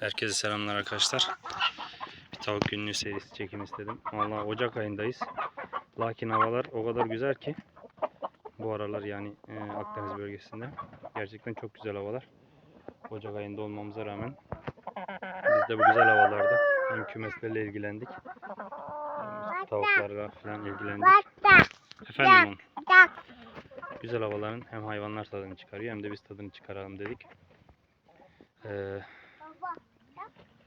Herkese selamlar arkadaşlar. Bir tavuk günlüğü serisi çekim istedim. Vallahi Ocak ayındayız. Lakin havalar o kadar güzel ki bu aralar yani e, Akdeniz bölgesinde gerçekten çok güzel havalar. Ocak ayında olmamıza rağmen biz de bu güzel havalarda hem kümeslerle ilgilendik hem tavuklarla falan ilgilendik. Efendim oğlum, güzel havaların hem hayvanlar tadını çıkarıyor hem de biz tadını çıkaralım dedik. Ee,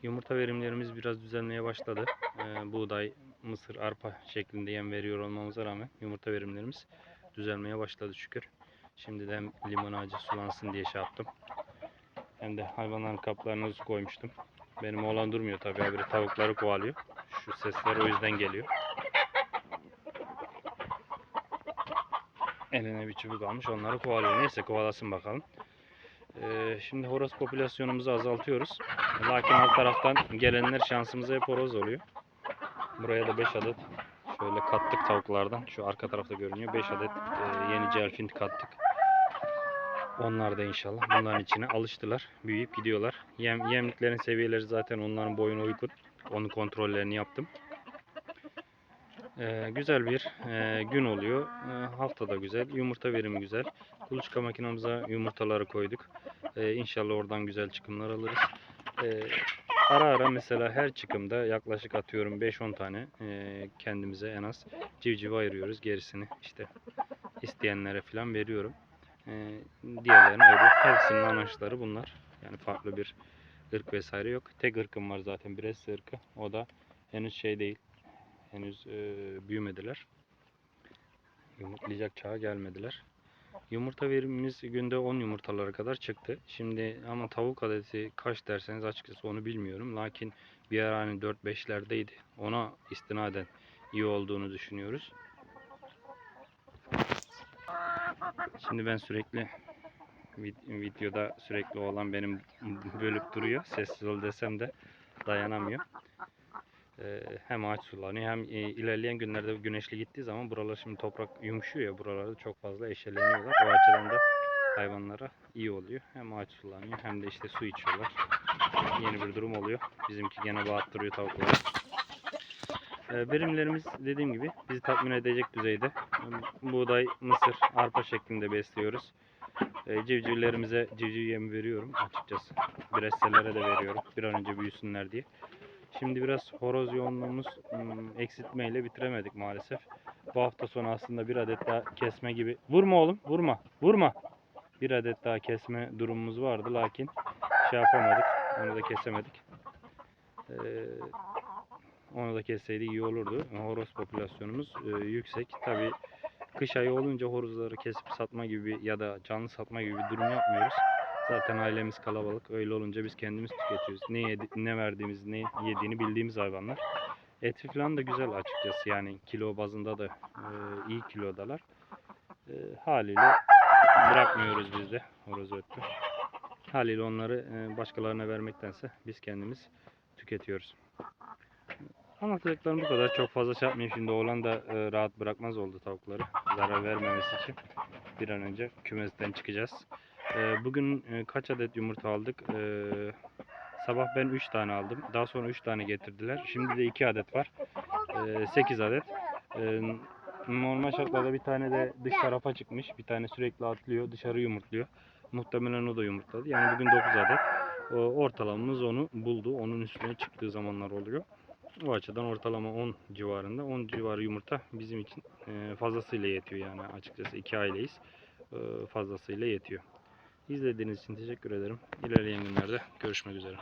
Yumurta verimlerimiz biraz düzelmeye başladı. Ee, buğday, mısır, arpa şeklinde yem veriyor olmamıza rağmen yumurta verimlerimiz düzelmeye başladı şükür. Şimdi de hem limon ağacı sulansın diye şey yaptım. Hem de hayvanların kaplarına su koymuştum. Benim oğlan durmuyor tabii habire tavukları kovalıyor. Şu sesler o yüzden geliyor. Eline bir çubuk almış onları kovalıyor. Neyse kovalasın bakalım. Ee, şimdi horoz popülasyonumuzu azaltıyoruz. Lakin alt taraftan gelenler şansımıza hep horoz oluyor. Buraya da 5 adet şöyle kattık tavuklardan. Şu arka tarafta görünüyor. 5 adet e, yeni celfint kattık. Onlar da inşallah bunların içine alıştılar. Büyüyüp gidiyorlar. Yem, yemliklerin seviyeleri zaten onların boyuna uygun. Onun kontrollerini yaptım. Ee, güzel bir e, gün oluyor. E, hafta da güzel. Yumurta verimi güzel. Kuluçka makinamıza yumurtaları koyduk. Ee, inşallah oradan güzel çıkımlar alırız. Ee, ara ara mesela her çıkımda yaklaşık atıyorum 5-10 tane e, kendimize en az civciv ayırıyoruz. Gerisini işte isteyenlere falan veriyorum. Ee, diğerlerini ayırıyoruz. Hepsinin anaçları bunlar. Yani farklı bir ırk vesaire yok. Tek ırkım var zaten Brest ırkı. O da henüz şey değil. Henüz e, büyümediler. Yumurtlayacak çağa gelmediler. Yumurta verimimiz günde 10 yumurtalara kadar çıktı. Şimdi ama tavuk adeti kaç derseniz açıkçası onu bilmiyorum. Lakin bir ara hani 4-5'lerdeydi. Ona istinaden iyi olduğunu düşünüyoruz. Şimdi ben sürekli vid- videoda sürekli olan benim bölüp duruyor. Sessiz ol desem de dayanamıyor. Ee, hem ağaç sulanıyor hem e, ilerleyen günlerde güneşli gittiği zaman buralar şimdi toprak yumuşuyor ya buralarda çok fazla eşeleniyorlar. O açıdan da hayvanlara iyi oluyor. Hem ağaç sulanıyor hem de işte su içiyorlar. Yeni bir durum oluyor. Bizimki gene bağıttırıyor tavukları. Ee, verimlerimiz dediğim gibi bizi tatmin edecek düzeyde. Buğday, mısır, arpa şeklinde besliyoruz. Ee, civcivlerimize civciv yemi veriyorum açıkçası. Brestellere de veriyorum bir an önce büyüsünler diye. Şimdi biraz horoz yoğunluğumuz eksiltmeyle bitiremedik maalesef. Bu hafta sonu aslında bir adet daha kesme gibi. Vurma oğlum vurma vurma. Bir adet daha kesme durumumuz vardı lakin şey yapamadık. Onu da kesemedik. Ee, onu da kesseydi iyi olurdu. Horoz popülasyonumuz e, yüksek. Tabi kış ayı olunca horozları kesip satma gibi ya da canlı satma gibi bir durum yapmıyoruz. Zaten ailemiz kalabalık. Öyle olunca biz kendimiz tüketiyoruz. Ne yedi, ne verdiğimiz, ne yediğini bildiğimiz hayvanlar. Eti falan da güzel açıkçası. Yani kilo bazında da e, iyi kilodalar. E, haliyle bırakmıyoruz biz de horoz öttü. Haliyle onları e, başkalarına vermektense biz kendimiz tüketiyoruz. Anlatacaklarım bu kadar. Çok fazla şey yapmayayım. Şimdi oğlan da e, rahat bırakmaz oldu tavukları. Zarar vermemesi için bir an önce kümesten çıkacağız. Ee, Bugün e, kaç adet yumurta aldık? Ee, Sabah ben 3 tane aldım. Daha sonra 3 tane getirdiler. Şimdi de 2 adet var. 8 adet. Ee, Normal şartlarda bir tane de dış tarafa çıkmış. Bir tane sürekli atlıyor. Dışarı yumurtluyor. Muhtemelen o da yumurtladı. Yani bugün 9 adet. Ortalamamız onu buldu. Onun üstüne çıktığı zamanlar oluyor. O açıdan ortalama 10 civarında. 10 civarı yumurta bizim için e, fazlasıyla yetiyor yani açıkçası. iki aileyiz. E, Fazlasıyla yetiyor. İzlediğiniz için teşekkür ederim. İlerleyen günlerde görüşmek üzere.